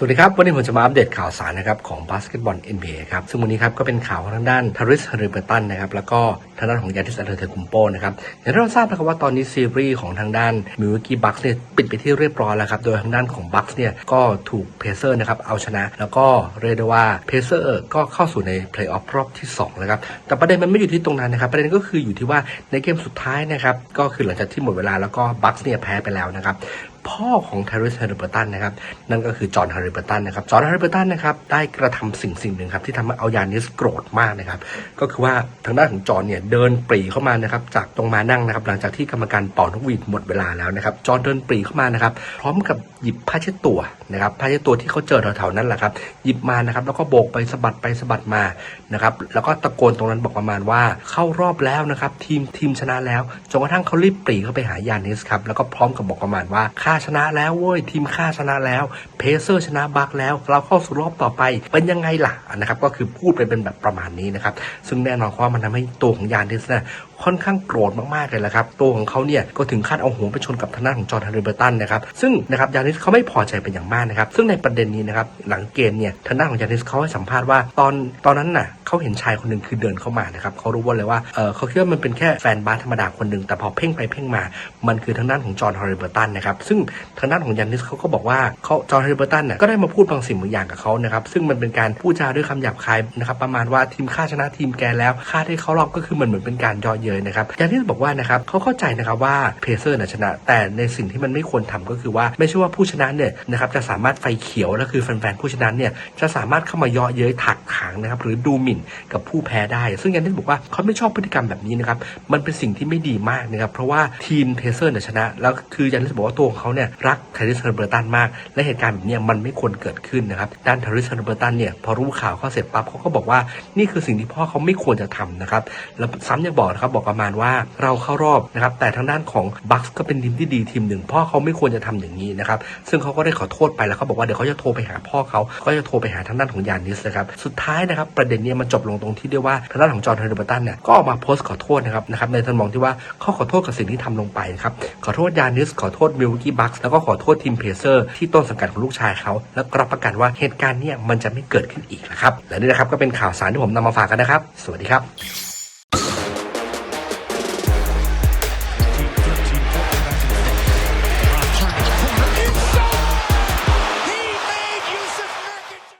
สวัสดีครับ วันนี้ผมจะมาอัปเดตข่าวสารนะครับของบาสเกตบอล NBA ครับ ซึ่งวันนี้ครับก็เป็นข่าวของทางด้านทาริสฮาริเบอร์ตันนะครับ แล้วก็ทางด้านของยานิสอัลเทอร์คุมโปนะครับ อย่างที่เราทราบนะครับว่าตอนนี้ซีรีส์ของทางด้านมิวกี้บัคส์เนี่ยปิดไปที่เรียบร้อยแล้วครับ โดยทางด้านของบัคส์เนี่ยก็ถูกเพเซอร์นะครับเอาชนะ แล้วก็เรียกได้ว่าเพเซอร์ก็เข้าสู่ในเพลย์ออฟรอบที่2แล้วครับ แต่ประเด็นมันไม่อยู่ที่ตรงนั้นนะครับ ประเด็นก็คืออยู่ที่ว่าในเกมสุดท้ายนะครับ ก็คือหลังจากที่หมดเวลาแล้วก็บัคส์เนี่ยแพ้ไปแล้วนะครับ พ่อของทาริสฮาริเบอร์ตันนะครับ นั่นก็คือจอห์นฮาริเบอร์ตันนะครับ จอห์นฮาริเบอร์ตันนะครับ ได้กระทำสิ่งสิ่งหนึ่งครับ ที่ทำให้เอายานิสโกรธมากนะครับ ก็คือว่าทางด้านของจอห์นเนี่ยเดินปรีเข้ามานะครับ จากตรงมานั่งนะครับ หลังจากที่กรรมการเป่านกหวีดหมดเวลาแล้วนะครับ จอห์นเดินปรีเข้ามานะครับ พร้อมกับหยิบผ้าเช็ดตัวนะครับ ผ้าเช็ดตัวที่เขาเจอแถวๆนั้นแหละครับ หยิบมานะครับ แล้วก็โบกไปสะบัดไปสะบัดมา นะครับ แล้วก็ตะโกนตรงนั้นบอกประมาณว่าเข้ารอบแล้วนะครับ ทีมทีมชนะแล้ว จนกระทั่งเขารีบปรีเข้าไปหายานิสครับ แล้วก็พร้อมกับบอกประมาณว่าข้าชนะแล้วเว้ยทีมข้าชนะแล้วเพเซอร์ชนะบัคแล้ว เราเข้าสู่รอบต่อไปเป็นยังไงล่ะนะครับก็คือพูดไปเป็นแบบประมาณนี้นะครับซึ่งแน่นอนว่ามันทำให้ตัวของยานิสเนี่ยค่อนข้างโกรธมากๆเลยแหละครับ ตัวของเขาเนี่ยก็ถึงขั้นเอาหัวไปชนกับทางด้านของจอร์แดนฮาริเบอร์ตันนะครับ ซึ่งนะครับยานิสเขาไม่พอใจเป็นอย่างมากนะครับ ซึ่งในประเด็นนี้นะครับหลังเกมเนี่ยทางด้านของยานิสเขาให้สัมภาษณ์ว่าตอนตอนนั้นน่ะเขาเห็นชายคนหนึ่งคือเดินเข้ามานะครับเขารู้ว่าเลยว่าเออเขาคิดว่ามันเป็นแค่แฟนบาสธรรมดาคนหนึ่งแต่พอเพ่งไปเพ่งมา มันคือทางด้านของจอห์นฮาริเบอร์ตันนะครับ ซึ่งทางด้านของยานิสเขาก็บอกว่าเขาจอห์นฮเบอร์ตันน่ะก็ได้มาพูดบางสิ่งบางอย่างกับเขานะครับซึ่งมันเป็นการพูดจาด้วยคำหยาบคายนะครับประมาณว่าทีมข้าชนะทีมแกแล้วค่าที่เขารอบก็คือมันเหมือนเป็นการย่อเย้ยนะครับยานิสบอกว่านะครับเขาเข้าใจนะครับว่าเพเซอร์น่ะชนะ แต่ในสิ่งที่มันไม่ควรทำก็คือว่าไม่ใช่ว่าผู้ชนะเนี่ยนะครับจะสามารถไฟเขียวแล้วคือแฟนๆผู้ชนะเนี่ยจะสามารถเข้ามาเย่อเย้ยถักถางนะครับหรือดูหมิ่นกับผู้แพ้ได้ ซึ่งยานิสบอกว่าเขาไม่ชอบพฤติกรรมแบบนี้นะครับมันเป็นสิ่งที่ไม่ดีมากนะครับเพราะว่าทีมเพเซอร์เนี่ยชนะ แล้วคือยานิสบอกว่าตัวของเขาเนี่ยรักทาริสเฮอร์เบอร์ตันมาก และเหตุการณ์แบบนี้มันไม่ควรเกิดขึ้นนะครับด้านทาริสเฮอร์เบอร์ตันเนี่ยพอรู้ข่าวเขาเสร็จปั๊บเขาก็บอกว่านี่คือสิ่งที่พ่อเขาไม่ควรจะทำนะครับแล้วซ้ำยังบอกนะครับบอกประมาณว่าเราเข้ารอบนะครับแต่ทางด้านของบัคก็เป็นทีมที่ดีทีมหนึ่งพ่อเขาไม่ควรจะทำอย่างนี้นะครับซึ่งเขาก็ได้ขอโทษไปแล้วเขาบอกว่าเดี๋ยวเขาจะโทรไปหาพ่อเขาก็จะโทรไปหาทางด้านของยานิสนะครับสุดท้ายนะครับประเด็นเนี้มันจบลงตรงที่ได้ว่าทางด้านของจอห์นเฮอร์เบอร์ตันเนี่ยก็ออกมาโพสต์ขอโทษนะครับนะครับในทำนองที่ว่าเขาขอโทษกับสิ่งที่ทำลงไปครับขอโทษยานิสขอโทษมิลกี้บัคแล้วก็ขอโทษทีมเพเซอร์ที่ต้นสังกัดของลูกชายเขาแล้วก็รับประกันว่าเหตุการณ์เนี้มันจะไม่เกิดขึ้นอีกนะครับและนี่นะครับก็เป็นข่าวสารที่ผมนำมาฝากกันนะครับ สวัสดีครับ